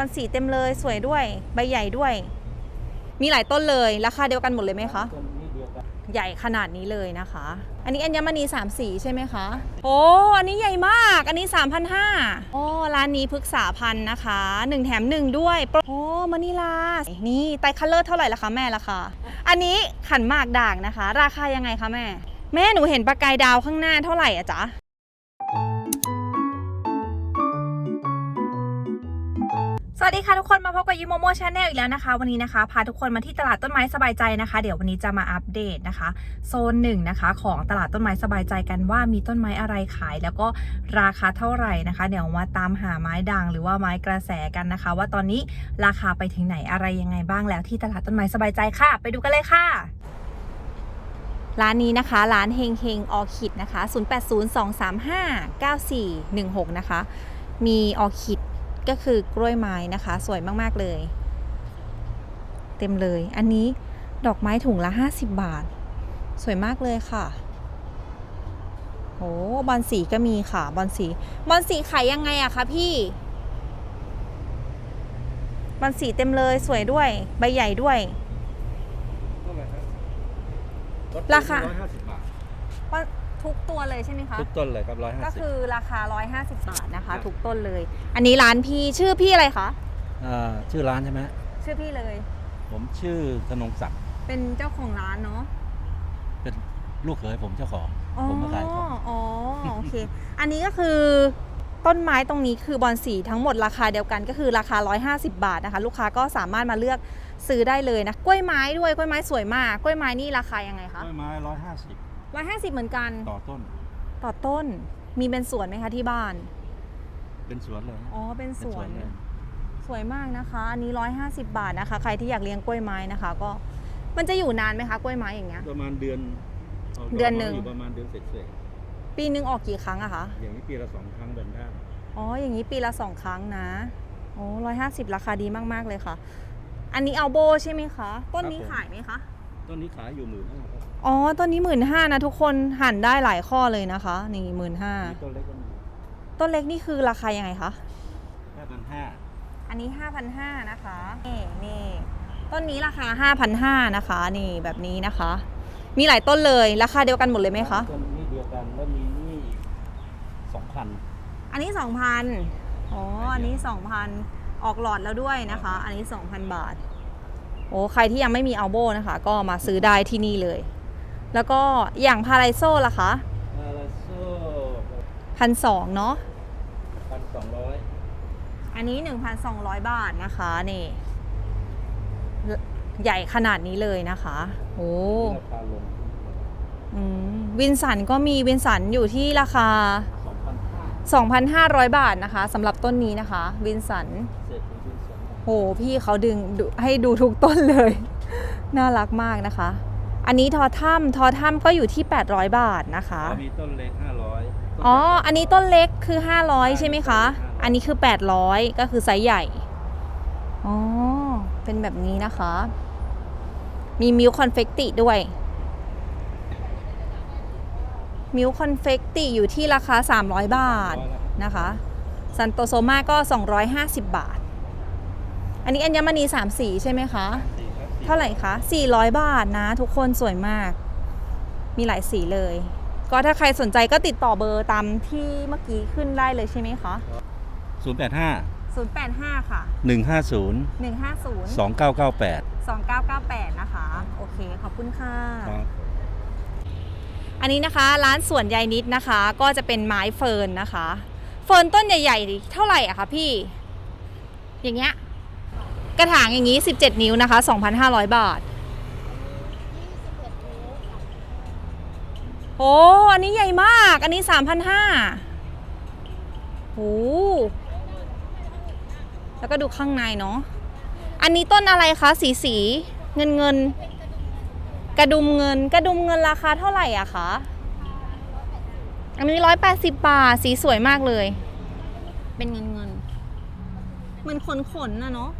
มันสีเต็มเลย สวยด้วย ใบใหญ่ด้วย มีหลายต้นเลย ราคาเดียวกันหมดเลยไหมคะ ใหญ่ขนาดนี้เลยนะคะ อันนี้อัญมณีสามสีใช่ไหมคะ โอ้ อันนี้ใหญ่มาก อันนี้ 3,500โอ้ร้านนี้พฤกษาพันธ์นะคะ 1 แถม 1 ด้วย โอ้มะนิลา นี่ไตคัลเลอร์เท่าไหร่ละคะแม่ราคา อันนี้ขันมากด่างนะคะ ราคายังไงคะแม่ แม่หนูเห็นประกายดาวข้างหน้าเท่าไหร่อะจ๊ะ สวัสดีค่ะทุกคนมาพบกับยูโมโมชาแนลอีกแล้วนะคะ วันนี้นะคะ พาทุกคนมาที่ตลาดต้นไม้สบายใจนะคะ เดี๋ยววันนี้จะมาอัปเดตนะคะ โซนหนึ่งนะคะ ของตลาดต้นไม้สบายใจกันว่ามีต้นไม้อะไรขาย แล้วก็ราคาเท่าไหร่นะคะ เดี๋ยวมาตามหาไม้ด่างหรือว่าไม้กระแสกันนะคะ ว่าตอนนี้ราคาไปถึงไหนอะไรยังไงบ้างแล้วที่ตลาดต้นไม้สบายใจค่ะ ไปดูกันเลยค่ะร้านนี้นะคะ ร้านเฮงเฮงออคิดนะคะ 0802359416 นะคะ มีออคิด ก็คือกล้วยไม้นะคะ สวยมากๆเลย เต็มเลย อันนี้ดอกไม้ถุงละ 50 บาท สวยมากเลยค่ะโอ้บอลสีก็มีค่ะ บอลสี บอลสีขายยังไงอะคะพี่ บอลสีเต็มเลยสวยด้วย ใบใหญ่ด้วยเท่าไหร่ครับราคาร้อยห้าสิบบาทบอล ทุกตัวเลยใช่ไหมคะ ทุกต้นเลยครับร้อยห้าก็สิบคือราคา 150 บาทนะคะครับทุกต้นเลย อันนี้ร้านพี่ชื่อพี่อะไรคะอ่าชื่อร้านใช่ไหมชื่อพี่เลย ผมชื่อธนงศักดิ์เป็นเจ้าของร้านเนาะเป็นลูกเขยผมเจ้าของ อ๋อผมมาขายของอ๋อ โอเค อันนี้ก็คือต้นไม้ตรงนี้คือบอลสีทั้งหมดราคาเดียวกันก็คือราคา 150 บาทนะคะ ลูกค้าก็สามารถมาเลือกซื้อได้เลยนะ กล้วยไม้ด้วย กล้วยไม้สวยมาก กล้วยไม้นี่ราคายังไงคะ ต้นไม้ร้อยห้าสิบ 150เหมือนกันต่อต้น ต่อต้นมีเป็นสวนไหมคะที่บ้าน เป็นสวนเลยอ๋อเป็นสวน เลยสวยมากนะคะ อันนี้150บาทนะคะ ใครที่อยากเลี้ยงกล้วยไม้นะคะ ก็มันจะอยู่นานไหมคะกล้วยไม้อย่างเงี้ย ประมาณเดือนกเดือนหนึ่งอยู่ประมาณเดือนเสร็จปีหนึ่งออกกี่ครั้งอะคะ ๆอย่างนี้ปีละสองครั้งเดินได้อ๋อ อย่างนี้ปีละสองครั้งนะ โอ้ร้อยห้าสิบราคาดีมาก ๆ เลยค่ะ อันนี้เอาโบใช่ไหมคะ ต้นนี้ขายไหมคะ ต้นนี้ขายอยู่หมื่นห้าครับอ๋อต้นนี้หมื่นห้านะทุกคนหั่นได้หลายข้อเลยนะคะ นี่หมื่นห้ามีต้นเล็กก็มีต้นเล็กนี่คือราคายังไงคะแค่พันห้าอันนี้ห้าพันห้านะคะนี่นี่ต้นนี้ราคาห้าพันห้านะคะ นี่แบบนี้นะคะ มีหลายต้นเลยราคาเดียวกันหมดเลยไหมคะต้นนี้เดียวกันแล้วมีนี่สองพันอันนี้สองพันอ๋ออันนี้สองพันออกหลอดแล้วด้วยนะคะ อันนี้สองพันบาท โอ้ใครที่ยังไม่มีอัลโบนะคะ ก็มาซื้อได้ที่นี่เลย แล้วก็อย่างพาราโซล่ะคะอาราโซ่พันสองเนาะพันสองร้อยอันนี้ 1,200 บาทนะคะนี่ ใหญ่ขนาดนี้เลยนะคะโอ้ราคาลงอืมวินสันก็มีวินสันอยู่ที่ราคาสองพันห้า2,500 บาทนะคะสำหรับต้นนี้นะคะ วินสันเโหพี่เขาดึงดูให้ดูทุกต้นเลย น่ารักมากนะคะ อันนี้ทอถ้ำทอถ้ำก็อยู่ที่ 800 บาทนะคะแล้วมีต้นเล็กห้าร้อยอ๋อ อันนี้ต้นเล็กคือ 500 ใช่ไหมคะ อันนี้คือ 800 ก็คือไซส์ใหญ่ อ๋อ เป็นแบบนี้นะคะ มีมิลคอนเฟกติด้วยมิลคอนเฟกติอยู่ที่ราคา 300 บาทนะคะ ซันโตโซมาก็ 250 บาท อันนี้อัญมณี3สีใช่ไหมคะสี่ครับสี่เท่าไหร่คะ 400 บาทนะ ทุกคนสวยมาก มีหลายสีเลย ก็ถ้าใครสนใจก็ติดต่อเบอร์ตามที่เมื่อกี้ขึ้นได้เลยใช่ไหมคะศูนย์แปดห้า085 ค่ะหนึ่งห้าศูนย์150สองเก้าเก้าแปด2998 นะคะ โอเค ขอบคุณค่ะ ครับ อันนี้นะคะร้านสวนยายนิดนะคะ ก็จะเป็นไม้เฟิร์นนะคะ เฟิร์นต้นใหญ่ๆเท่าไหร่อะคะพี่ อย่างเงี้ย กระถางอย่างนี้ 17 นิ้วนะคะ 2,500 บาท โอ้ อันนี้ใหญ่มาก อันนี้ 3,500โอ้แล้วก็ดูข้างในเนาะ อันนี้ต้นอะไรคะ สีสีเงินเงิน กระดุมเงิน กระดุมเงินราคาเท่าไหร่อะคะ อันนี้ร้อยแปดสิบบาท สีสวยมากเลย เป็นเงินเงินเหมือนขนขนๆนะเนาะ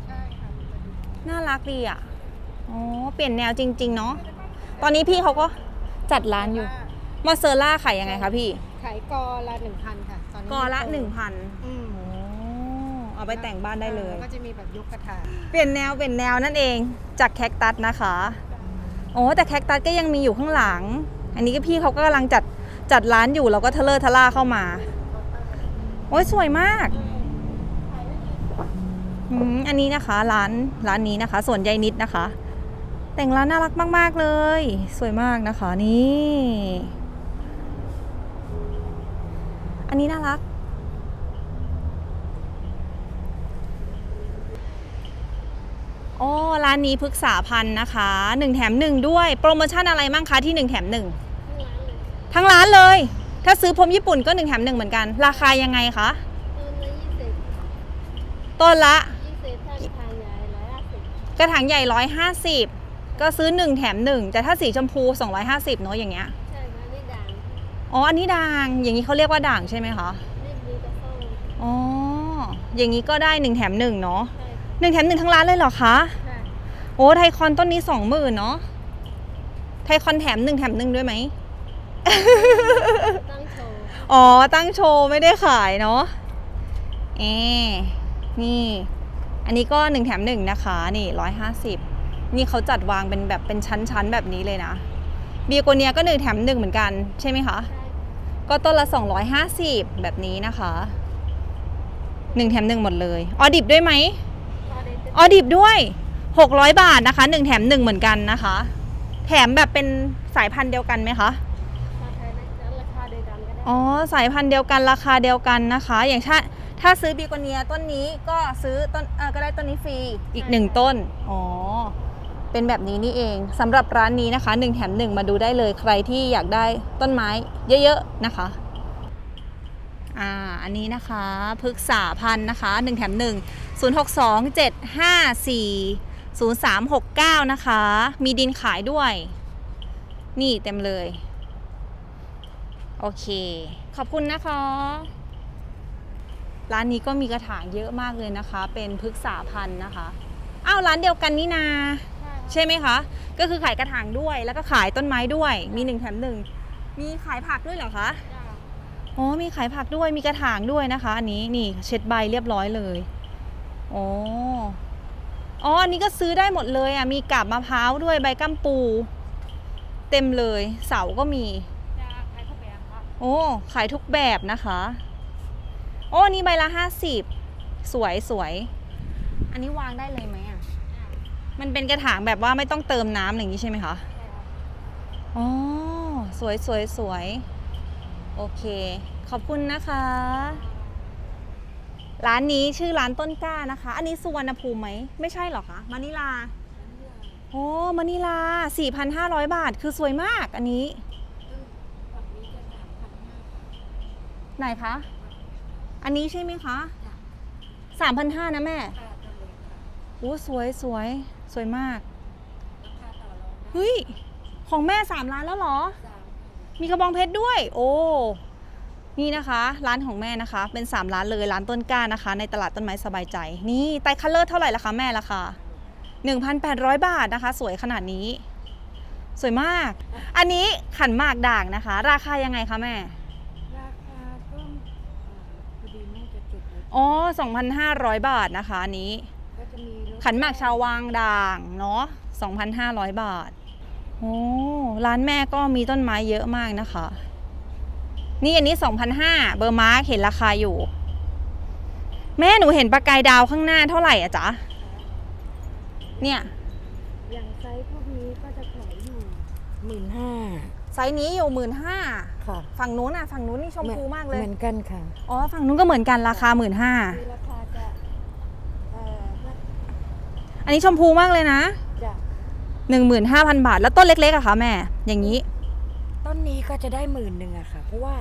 น่ารักดีอะอ๋อเปลี่ยนแนวจริง ๆ เนาะตอนนี้พี่เขาก็จัดร้านอยู่มอสเซอร่าขายยังไงคะพี่ ขายกอละหนึ่งพันค่ะ ตอนนี้กอละมีโปรหนึ่งพันอืมโอ้อเอาไปแต่งบ้านได้เลย ก็จะมีแบบยกกระถางเปลี่ยนแนวเปลี่ยนแนวนั่นเองจากแคคตัสนะคะโอ้แต่แคคตัสก็ยังมีอยู่ข้างหลัง อันนี้ก็พี่เขาก็กำลังจัดจัดร้านอยู่เราก็เทเลอร์ทะล่าเข้ามา โอ้ยสวยมาก อืมอันนี้นะคะร้านร้านนี้นะคะส่วนยายนิดนะคะ แต่งร้านน่ารักมาก ๆ เลย สวยมากนะคะนี่ อันนี้น่ารัก โอ้ร้านนี้พฤกษาพันธ์นะคะหนึ่งแถมหนึ่งด้วย โปรโมชั่นอะไรมั่งคะที่หนึ่งแถมหนึ่งทั้งร้านเลย ถ้าซื้อพรมญี่ปุ่นก็หนึ่งแถมหนึ่งเหมือนกัน ราคายังไงคะต้นละ กระถางใหญ่ 150 ก็ซื้อ 1 แถม 1 แต่ถ้าสีชมพู 250 เนอะอย่างเงี้ยใช่ค่ะนี่ด่างอ๋ออันนี้ด่างอย่างนี้เขาเรียกว่าด่างใช่ไหมคะนี่บลูกระส้มอ๋ออย่างนี้ก็ได้ 1 แถม 1 เนาะใช่ค่ะหนึ่งแถมหนึ่งทั้งร้านเลยเหรอคะ ใช่โอ้ไทยคอนต้นนี้ 20,000เนาะไทยคอนแถม 1 แถม 1 ด้วยไหม ตั้งโชว์อ๋อ ตั้งโชว์ไม่ได้ขายเนาะเอนี่ อันนี้ก็1แถม1นะคะนี่150 นี่เขาจัดวางเป็นแบบเป็นชั้นๆแบบนี้เลยนะเบียโกเนียก็1แถม1เหมือนกันใช่ไหมคะใช่ก็ต้นละ 250 แบบนี้นะคะ1แถม1หมดเลยออดิบด้วยไหมพอได้ติดออดิบด้วย 600 บาทนะคะ1แถม1เหมือนกันนะคะ แถมแบบเป็นสายพันธุ์เดียวกันไหมคะพอไทยนะราคาเดียวกันก็ได้อ๋อสายพันธุ์เดียวกันราคาเดียวกันนะคะ อย่างถ้า ถ้าซื้อบีโกเนียต้นนี้ก็ซื้อต้นเออก็ได้ต้นนี้ฟรี อีกหนึ่งต้น อ๋อ เป็นแบบนี้นี่เองสำหรับร้านนี้นะคะ1แถม1 มาดูได้เลยใครที่อยากได้ต้นไม้เยอะๆนะคะอ่าอันนี้นะคะพฤกษาพันธ์นะคะ1แถม1 0 6 2 7 5 4 0 3 6 9 นะคะ มีดินขายด้วย นี่เต็มเลย โอเค ขอบคุณนะคะ ร้านนี้ก็มีกระถางเยอะมากเลยนะคะ เป็นพฤกษาพันธ์นะคะ อ้าวร้านเดียวกันนี่นาใช่ใช่ไหมคะ ก็คือขายกระถางด้วย แล้วก็ขายต้นไม้ด้วย มีหนึ่งแถมหนึ่ง มีขายผักด้วยเหรอคะจ้าอ๋อมีขายผักด้วย มีกระถางด้วยนะคะ อันนี้นี่เช็ดใบเรียบร้อยเลยอ๋ออ๋ออันนี้ก็ซื้อได้หมดเลยอะ มีกาบมะพร้าวด้วยใบกัมปู เต็มเลย เสาก็มีจ้าใครเข้าไปอะครับโอ้ขายทุกแบบนะคะ โอ้อันนี้ใบละห้าสิบสวยสวย อันนี้วางได้เลยไหมอะจ้ามันเป็นกระถางแบบว่าไม่ต้องเติมน้ำอะไรอย่างนี้ใช่ไหมคะใช่ครับอ๋อสวยสวยสวย โอเค ขอบคุณนะคะ ร้านนี้ชื่อร้านต้นกล้านะคะ อันนี้สุวรรณภูมิไหม ไม่ใช่หรอคะมานิลาโอ้มานิลา 4,500 บาท คือสวยมากอันนี้ ไหนคะ อันนี้ใช่ไหมคะสามพันห้านะแม่โอ้สวยสวยสวยมาก เฮ้ย ของแม่สามล้านแล้วเหรอ มีกระบองเพชรด้วย โอ้ นี่นะคะ ร้านของแม่นะคะ เป็น3ร้านเลยร้านต้นกล้านะคะ ในตลาดต้นไม้สบายใจ นี่ไตรคัลเลอร์เท่าไหร่ละคะแม่ราคา1,800 บาทนะคะ สวยขนาดนี้ สวยมาก อันนี้ขันหมากด่างนะคะ ราคายังไงคะแม่ ราคาก็เอ่อพอดีแม่จะจุดไว้ อ๋อ2,500 บาทนะคะอันนี้ ก็จะมีรถขันหมากชาววังด่างเนาะ2,500 บาท โอ้ร้านแม่ก็มีต้นไม้เยอะมากนะคะ นี่อันนี้2,500เบอร์มาร์กเห็นราคาอยู่ แม่หนูเห็นปลากายดาวข้างหน้าเท่าไหร่อะจ๊ะ เนี่ย อย่างไซส์พวกนี้ก็จะขายอยู่หมื่นห้า ไซส์นี้อยู่หมื่นห้า ค่ะฝั่งนู้นอะฝั่งนู้นนี่ชมพูมากเลย เหมือนกันค่ะ อ๋อ ฝั่งนู้นก็เหมือนกันราคาหมื่นห้ามีราคาจะเอ่อน่าอันนี้ชมพูมากเลยนะจะหนึ่งหมื่นห้าพันบาท แล้วต้นเล็กๆอะคะแม่ อย่างนี้ ต้นนี้ก็จะได้หมื่นหนึ่งอะค่ะ เพราะว่า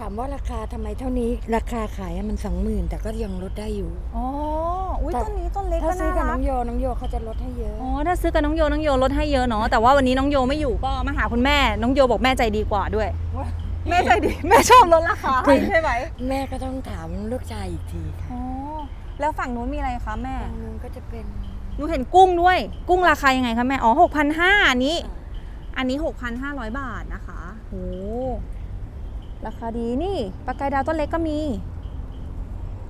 ถามว่าราคาทำไมเท่านี้ ราคาขายอะมันสองหมื่นแต่ก็ยังลดได้อยู่ อ๋อ อุ้ยแต่ ต้นนี้ต้นเล็กถ้าก็ซื้อน่ากับรัน้กองโยน้องโยเขาจะลดให้เยอะอ๋อถ้าซื้อกับน้องโยน้องโยลดให้เยอะเนาะแต่ว่าวันนี้น้องโยไม่อยู่ก็มาหาคุณแม่ น้องโยบอกแม่ใจดีกว่าด้วยแม่ใจดี แม่ชอบลดราคาให้ใช่ไหมแม่ก็ต้องถามลูกชายอีกทีค่ะอ๋อแล้วฝั่งนู้นมีอะไรคะแม่ทางนู้นก็จะเป็นหนูเห็นกุ้งด้วย กุ้งราคายังไงคะแม่อ๋อหกพันห้าอันนี้ อันนี้หกพันห้าร้อยบาทนะคะโห ราคาดีนี่ปลากายดาวต้นเล็กก็มี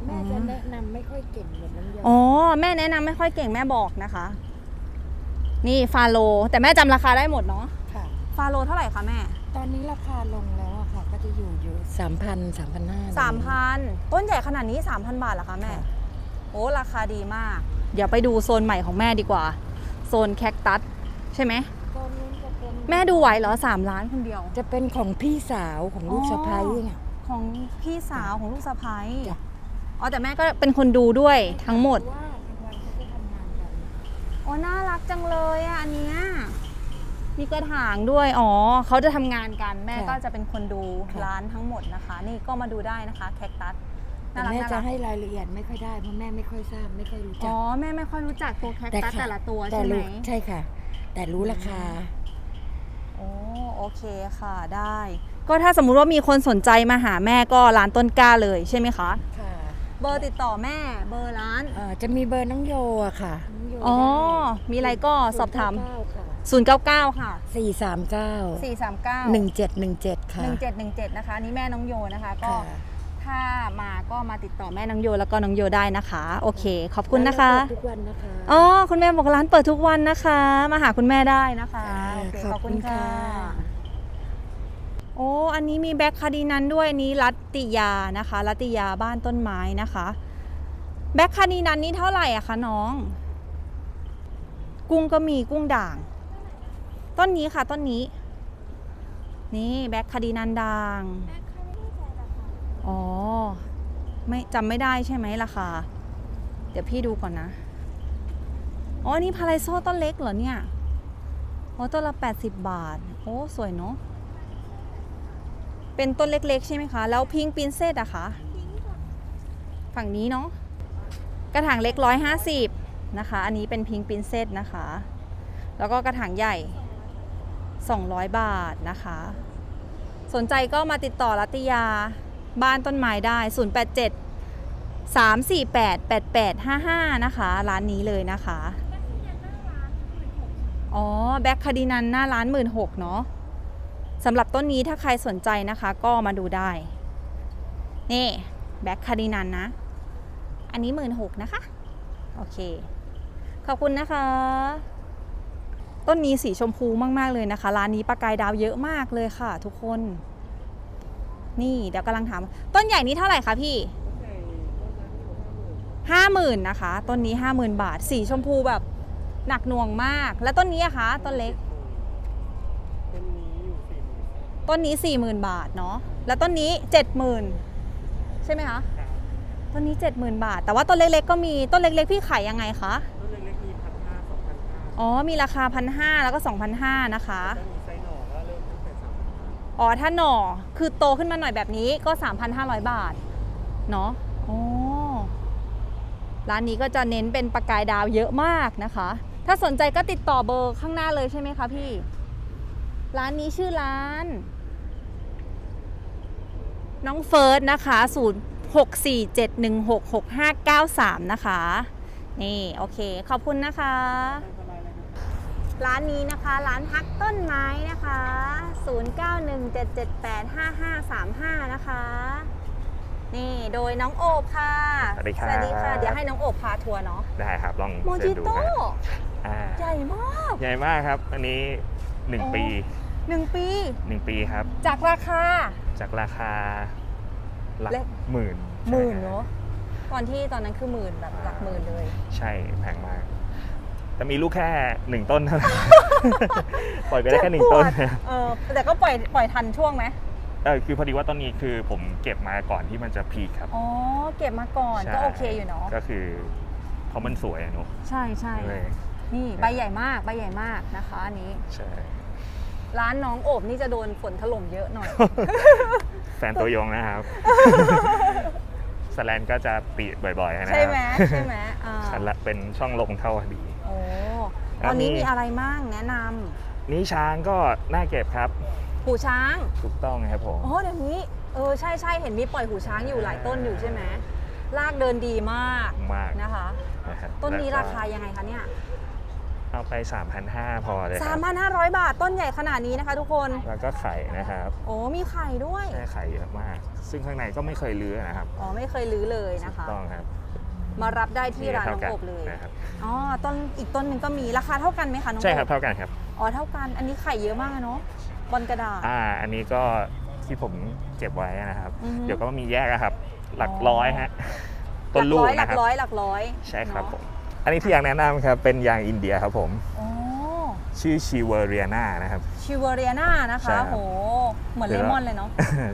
แม่จะแนะนำไม่ค่อยเก่งเหมือนน้ำยาอ๋อแม่แนะนำไม่ค่อยเก่งแม่บอกนะคะ นี่ฟาโล แต่แม่จำราคาได้หมดเนาะค่ะ ฟาโลเท่าไหร่คะแม่ตอนนี้ราคาลงแล้วอะค่ะ ก็จะอยู่อยู่สามพันสามพันห้า สามพันต้นใหญ่ขนาดนี้สามพันบาทเหรอคะแม่โอ้ราคาดีมาก เดี๋ยวไปดูโซนใหม่ของแม่ดีกว่า โซนแคคตัสใช่ไหมตอนนี้จะเป็น แม่ดูไหวเหรอสามล้านคนเดียว จะเป็นของพี่สาวของลูกอ๋อสะพ้ายไง ของพี่สาวของลูกสะพ้ายจ้ะ อ๋อแต่แม่ก็เป็นคนดูด้วยทั้งหมด ว่ากลางวันเขาจะทำงานกันอ๋อน่ารักจังเลยอะอันเนี้ยมีกระถางด้วย อ๋อเขาจะทำงานกันแม่ก็จะเป็นคนดูร้านทั้งหมดนะคะ นี่ก็มาดูได้นะคะ แคคตัสแต่น่ารักแม่น่าจะรักให้รายละเอียดไม่ค่อยได้เพราะแม่ไม่ค่อยทราบไม่ค่อยรู้จัอ๋กอแม่ไม่ค่อยรู้จักตัวแคคตัสค่ะแต่ละตัวแต่ใช่ไหมรู้ใช่ค่ะ แต่รู้ราคาโอ้โอเคค่ะได้ ก็ถ้าสมมุติว่ามีคนสนใจมาหาแม่ก็ร้านต้นกล้าเลยใช่ไหมคะ ค่ะเบอร์ติดต่อแม่เบอร์ร้านเอ่อจะมีเบอร์น้องโยอะค่ะน้งโยอ๋อได้มีอะไรก็สอบถาม099ค่ะ099 ค่ะ สี่สามเก้า439 หนึ่งเจ็ดหนึ่งเจ็ดค่ะ 1717 นะคะ นี่แม่น้องโยนะคะ ก็ค่ะ ถ้ามาก็มาติดต่อแม่น้องโยแล้วก็น้องโยได้นะคะ โอเค ขอบคุณนะคะร้านเราเปิดทุกวันนะคะ อ๋อคุณแม่บอกร้านเปิดทุกวันนะคะ มาหาคุณแม่ได้นะคะค่ะโอเคขอบขอบคุณคุณค่ะ ค่ะ โอ้อันนี้มีแบ็คคาร์ดินันด้วยอันนี้รัตติยานะคะรัตติยาบ้านต้นไม้นะคะ แบ็คคาร์ดินันนี่เท่าไหร่อะคะน้อง กุ้งก็มีกุ้งด่าง ต้นนี้ค่ะต้นนี้ นี่แบ็คคาร์ดินันด่าง อ๋อ ไม่จำไม่ได้ใช่ไหมราคา เดี๋ยวพี่ดูก่อนนะ อ๋อ นี่พาราโซต้นเล็กเหรอเนี่ยอ๋อต้นละ 80 บาท โอ้ สวยเนาะ เป็นต้นเล็กๆ ใช่ไหมคะ แล้วพิงปินเซตอะคะ ฝั่งนี้เนาะ กระถางเล็ก 150 นะคะ อันนี้เป็นพิงปินเซตนะคะ แล้วก็กระถางใหญ่ 200 บาทนะคะ สนใจก็มาติดต่อรัตยา บ้านต้นไม้ได้ 087 348 8855 นะคะ ร้านนี้เลยนะคะ อ๋อ แบ็คคาร์ดินันหน้าร้าน 1 6ื่นเนาะสำหรับต้นนี้ถ้าใครสนใจนะคะ ก็มาดูได้ นี่แบ็คคาร์ดินันนะ อันนี้ 1 6ื่นนะคะ โอเค ขอบคุณนะคะ ต้นนี้สีชมพูมาก ๆ เลยนะคะ ร้านนี้ประกายดาวเยอะมากเลยค่ะ ทุกคน นี่เดี๋ยวกำลังถามต้นใหญ่นี้เท่าไหร่คะพี่ห้าหมื่นนะคะต้นนี้ห้าหมื่นบาท สีชมพูแบบหนักหน่วงมาก แล้วต้นนี้อะคะต้นเล็ก ต้นนี้สี่หมื่นบาทเนาะแล้วต้นนี้เจ็ดหมื่นใช่ไหมคะต้นนี้เจ็ดหมื่นบาท แต่ว่าต้นเล็กๆก็มีต้นเล็ก ๆ พี่ขายยังไงคะต้นเล็กๆมีพันห้าสองพันห้าอ๋อมีราคาพันห้าแล้วก็สองพันห้านะคะ อ๋อถ้าหน่อคือโตขึ้นมาหน่อยแบบนี้ก็ 3,500 บาทเนาะอ๋อร้านนี้ก็จะเน้นเป็นประกายดาวเยอะมากนะคะ ถ้าสนใจก็ติดต่อเบอร์ข้างหน้าเลยใช่ไหมคะพี่ ร้านนี้ชื่อร้าน น้องเฟิร์สนะคะ 0 6 4 7 1 6 6 5 9 3 นะคะ นี่ โอเค ขอบคุณนะคะ ร้านนี้นะคะ ร้านฮักต้นไม้นะคะ 0917785535 นะคะ นี่โดยน้องโอบค่ะสวัสดีครับสวัสดีค่ะ เดี๋ยวให้น้องโอบพาทัวร์เนาะได้ครับลองโมเชิจิญดูโต้ครับอ่าใหญ่มาก ใหญ่มากครับ อันนี้ โอ้ 1 ปี หนึ่งปี 1 ปีครับ จากราคา จากราคาหลักเล็กหมื่นหมื่นใช่ครับเนาะตอนที่ตอนนั้นคือหมื่นแบบหลักหมื่นเลย ใช่แพงมาก แต่มีลูกแค่หนึ่งต้นเท่านั้น ปล่อยไปได้แค่หนึ่งต้นเจ็บปวดเออแต่ก็ปล่อยปล่อยทันช่วงไหมเออคือพอดีว่าต้นนี้คือผมเก็บมาก่อนที่มันจะพีคครับ อ๋อ เก็บมาก่อนใช่ก็โอเคอยู่เนาะ ก็คือเพราะมันสวยอะเนอะใช่ใช่เลยนี่ใบใหญ่มากใบใหญ่มากนะคะอันนี้ ใช่ ร้านน้องโอบนี่จะโดนฝนถล่มเยอะหน่อย แฟนตัวยงนะครับ สแลนก็จะปีบ่อยๆนะครับใช่ไหมใช่ไหมอ่าคันละเป็นช่องลงเท่าพอดีโอ้แล้ว ตอนนี้มีมีอะไรมั่งแนะนนี่ช้างก็น่าเก็บครับำหูช้างถูกต้องครับผม โอ้เดี๋ยวนี้เออใช่ใช่เห็นมีปล่อยหูช้างอยู่หลายต้นอยู่ใช่ไหมลากเดินดีมากมากนะคะนะครับต้นนี้แล้วราก็คายังไงคะเนี่ยเอาไป 3,500 พอเลยครับ 3,500 บาทต้นใหญ่ขนาดนี้นะคะ ทุกคน แล้วก็ไข่นะครับโอ้มีไข่ด้วยใช่ไข่เยอะมาก ซึ่งข้างในก็ไม่เคยลื้อนะครับอ๋อไม่เคยรื้อเลยถูนะกคะ ต้องครับ มารับได้ที่ร้านน้องท่อบเลยนะครับอ๋อต้นอีกต้นหนึ่งก็มีราคาเท่ากันไหมคะน้องใช่ครับอบเท่ากันครับอ๋อเท่ากันอันนี้ไข่เยอะมากเนาะบนกระดาษอ่าอันนี้ก็ที่ผมเก็บไว้นะครับอือฮึเดี๋ยวก็มีแยกอะครับ หลักอ๋อร้อยฮะต้นลูกหลันะครับร้อยหลักร้อยใช่ครับเนอะผมอันนี้ที่อยากแนะนำครับเป็นยางอินเดียครับผมอ๋อชื่อชีเวอร์เรียนานะครับชิวเวอเรียนานะใช่คะครับโหเหมือนเดี๋เลยวเรามอนเลยเนาะ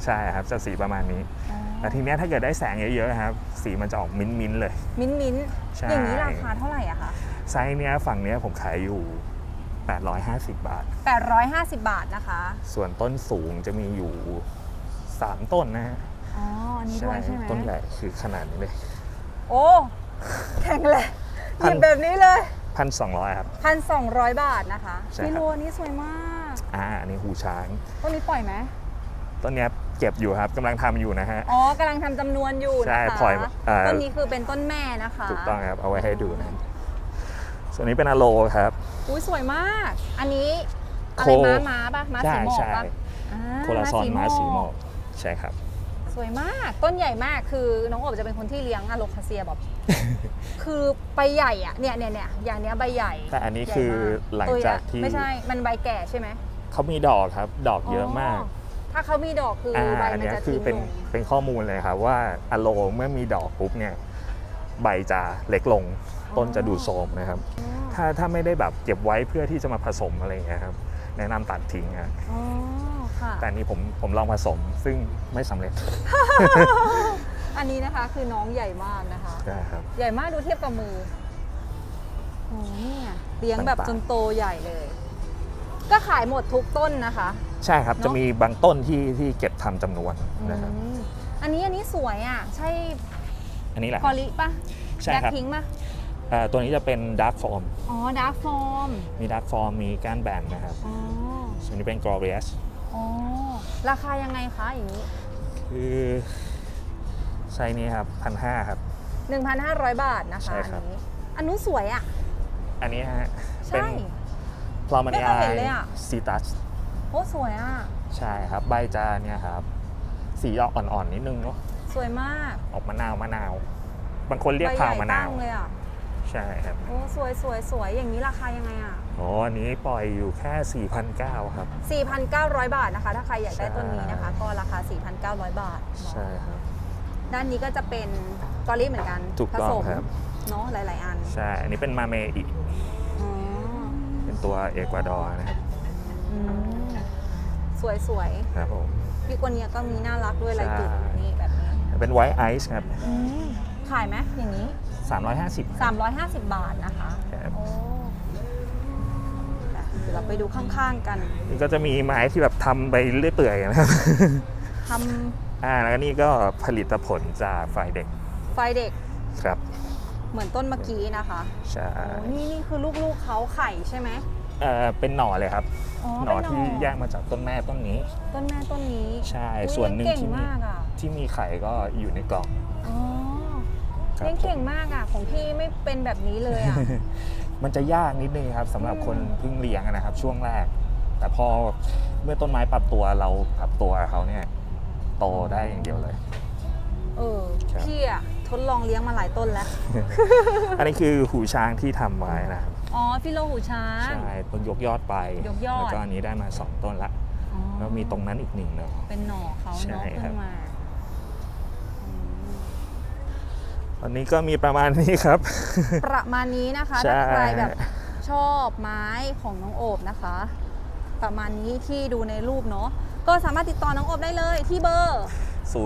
ใช่ครับจะสีประมาณนี้อ๋อ แต่ทีเนี้ยถ้าเกิดได้แสงเยอะๆครับสีมันจะออกมิ้นท์ๆเลย มิ้นท์มิ้นท์ใช่ อย่างนี้ราคาเท่าไหร่อะคะไซส์เนี้ยฝั่งเนี้ยผมขายอยู่ 850 บาท 850 บาทนะคะส่วนต้นสูงจะมีอยู่ 3 ต้นนะฮะอ๋ออันนี้ด้วยใช่ไหมต้นใหญ่คือขนาดนี้เลย โอ้แข็งเลยหพัน ยิบแบบนี้เลยพันสองร้อยครับ พันสองร้อยบาทนะคะใช่ครับไม่รู้อันนี้สวยมากอ่าอันนี้หูช้าง ต้นนี้ปล่อยไหมต้นเนี้ย เก็บอยู่ครับกำลังทำอยู่นะฮะ อ๋อกำลังทำจำนวนอยู่ใช่นะคะปล่อยเอ่อ ต้นนี้คือเป็นต้นแม่นะคะถูกต้องครับ เอาไว้ให้ดูนะครับส่วนนี้เป็นอะโลครับ อุ้ยสวยมาก อันนี้อะโคไรม้าม้าปะม้าใช่สีหมอกใช่ปะอ่าโคลาซอนม้าสีหมอกใช่ครับ สวยมากต้นใหญ่มากคือน้องอบจะเป็นคนที่เลี้ยงอะโลคาเซียแบบ คือใบใหญ่อะเนี่ยเนี่ยเนี่ยอย่างเนี้ยใบใหญ่แต่อันนี้ใญ่คือมหลังตัวจากใหญ่ที่ไม่ใช่มันใบแก่ใช่ไหม เขามีดอกครับ ดอกเยอะมาก ถ้าเขามีดอกคืออ่าอใบอันมันเนี้ยจะคือทิ้งเป็นลงเป็นข้อมูลเลยครับว่าอะโลเมื่อมีดอกปุ๊บเนี่ยใบจะเล็กลงต้นจะดูโทรมนะครับอ๋อถ้าถ้าไม่ได้แบบเก็บไว้เพื่อที่จะมาผสมอะไรอย่างเงี้ยครับแนะนำตัดทิ้งครับอ๋อค่ะ แต่อันนี้ผมผมลองผสมซึ่งไม่สำเร็จอันนี้นะคะคือน้องใหญ่มากนะคะใช่ครับ ใหญ่มากดูเทียบกับมือโอ้เนี่ยเลี้ยงแบบต่างๆจนโตใหญ่เลย ก็ขายหมดทุกต้นนะคะ ใช่ครับ เนอะ จะมีบางต้นที่ที่เก็บทำจำนวนนะครับอืมอันนี้อันนี้สวยอะ ใช่อันนี้แหละพอลิปะใช่แบ็คครับพิงค์ปะเอ่อตัวนี้จะเป็นดาร์ f ฟอร์มอ๋อดาร์กฟอร์มมีดาร์ f ฟอร์มมีก้านแบนนะครับอ๋อส่วนนี้เป็นกรอเรียสอ๋อราคายังไงคะอย่างนี้ คือไซส์นี้ครับพันห้าครับ 1,500 บาทนะคะใช่ครับ อันนี้อันนู้นสวยอะ อันนี้ฮะเป็ใช่นพลอมาไม่นีเคยเห็นเลยอะ ซีตัส โอ้สวยอะ ใช่ครับ ใบจะเนี่ยครับ สีออกอ่อนๆนิดนึงเนาะสวยมากออกมะนาวมะนาว บางคนเรียกใบใหผ่าญ่วมะนาตั้วงเลยอะ ใช่ครับ โอ้สวยสวยสวยอย่างนี้ราคายังไงอะอ๋ออันนี้ปล่อยอยู่แค่ 4,900ครับ 4,900 บาทนะคะ ถ้าใครอยากได้ใช่ต้นนี้นะคะ ก็ราคา 4,900 บาท ใช่ครับ ด้านนี้ก็จะเป็นกอรี่เหมือนกันถูกต้องผสมครับเนาะหลาย ๆ อัน ใช่ อันนี้เป็นมาเมอีอ๋อเป็นตัวเอกวาดอร์นะครับอืม สวยสวยครับผมๆพี่กวนเนี้ยก็มีน่ารักด้วยลายจุดใช่นี่แบบนี้เป็นไวท์ไอซ์ครับอืมขายไหมอย่างนี้ 350 350 บาทนะคะ ครับ โอ้เดี๋ยวเราไปดูข้างๆกันนี่ก็จะมีไม้ที่แบบทำไปเรื่อยเปื่อยนะครับ ทอ่าแล้วก็นี่ก็ผลิตผลจากฝ่ายเด็กำไฟเด็กครับเหมือนต้นเมื่อกี้นะคะใช่โอ้นี่นี่คือลูกๆเขาไข่ใช่ไหม เอ่อเป็นหน่อเลยครับอ๋อหน่อเป็นที่แยกมาจากต้นแม่ต้นนี้ ต้นแม่ต้นนี้ใช่อุ๊ยส่วนหนึ่งเลี้ยที่เก่งมีมากอะที่มีไข่ก็อยู่ในกล่อง อ๋อครับ เลี้ยงเก่งมากอะ ของพี่ไม่เป็นแบบนี้เลยอะ มันจะยากนิดนึงครับสำหรับอืมคนเพิ่งเลี้ยงนะครับ ช่วงแรก แต่พอเมื่อต้นไม้ปรับตัวเราปรับตัวเขาเนี่ยโตได้อย่างเดียวเลย เออครับ พี่อะทดลองเลี้ยงมาหลายต้นแล้ว อันนี้คือหูช้างที่ทำไว้นะครับ อ๋อฟิโลหูช้าง ใช่ต้นยกยอดไปยกยอด แล้วก็อันนี้ได้มาสองต้นละอ๋อแล้วมีตรงนั้นอีกหนึ่งเนาะ เป็นหน่อเขาใช่เนาะครัขึ้บ นมาอืม ตอนนี้ก็มีประมาณนี้ครับ ประมาณนี้นะคะใช่ ถ้าใครแบบชอบไม้ของน้องโอบนะคะ ประมาณนี้ที่ดูในรูปเนาะก็สามารถติดต่อน้องโอบได้เลยที่เบอร์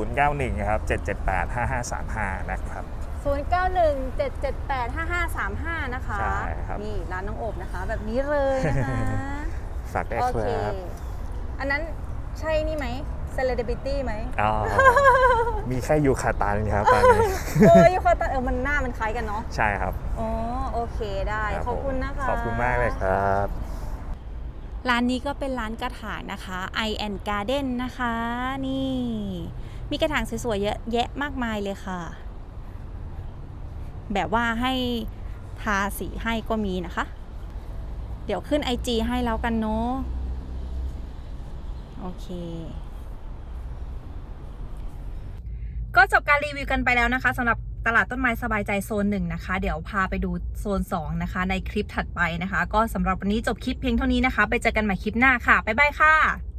091ครับ778 5535 นะครับ 0917785535 นะคะ ใช่ครับ นี่ร้านน้องโอบนะคะ แบบนี้เลยนะคะ ฝากได้โอคเค รับอันนั้นใช่นี่ไหม celebrity ไหม อ๋อมีแค่ยูคาตันครับตอนนี้ เออยูคาตาเออ มันหน้ามันคล้ายกันเนาะ ใช่ครับอ๋อ โอเคได้ รับขอบคุณผมนะคะ ขอบคุณมากเลยครับ ร้านนี้ก็เป็นร้านกระถางนะคะ i and Garden นะคะ นี่ มีกระถางสวยๆเยอะแยะมากมายเลยค่ะ แบบว่าให้ทาสีให้ก็มีนะคะ เดี๋ยวขึ้น IG ให้แล้วกันเนาะโอเคก็จบการรีวิวกันไปแล้วนะคะสำหรับตลาดต้นไม้สบายใจโซนหนึ่งนะคะ เดี๋ยวพาไปดูโซน 2 นะคะ ในคลิปถัดไปนะคะ ก็สำหรับวันนี้จบคลิปเพียงเท่านี้นะคะ ไปเจอกันใหม่คลิปหน้าค่ะ บ๊ายบายค่ะ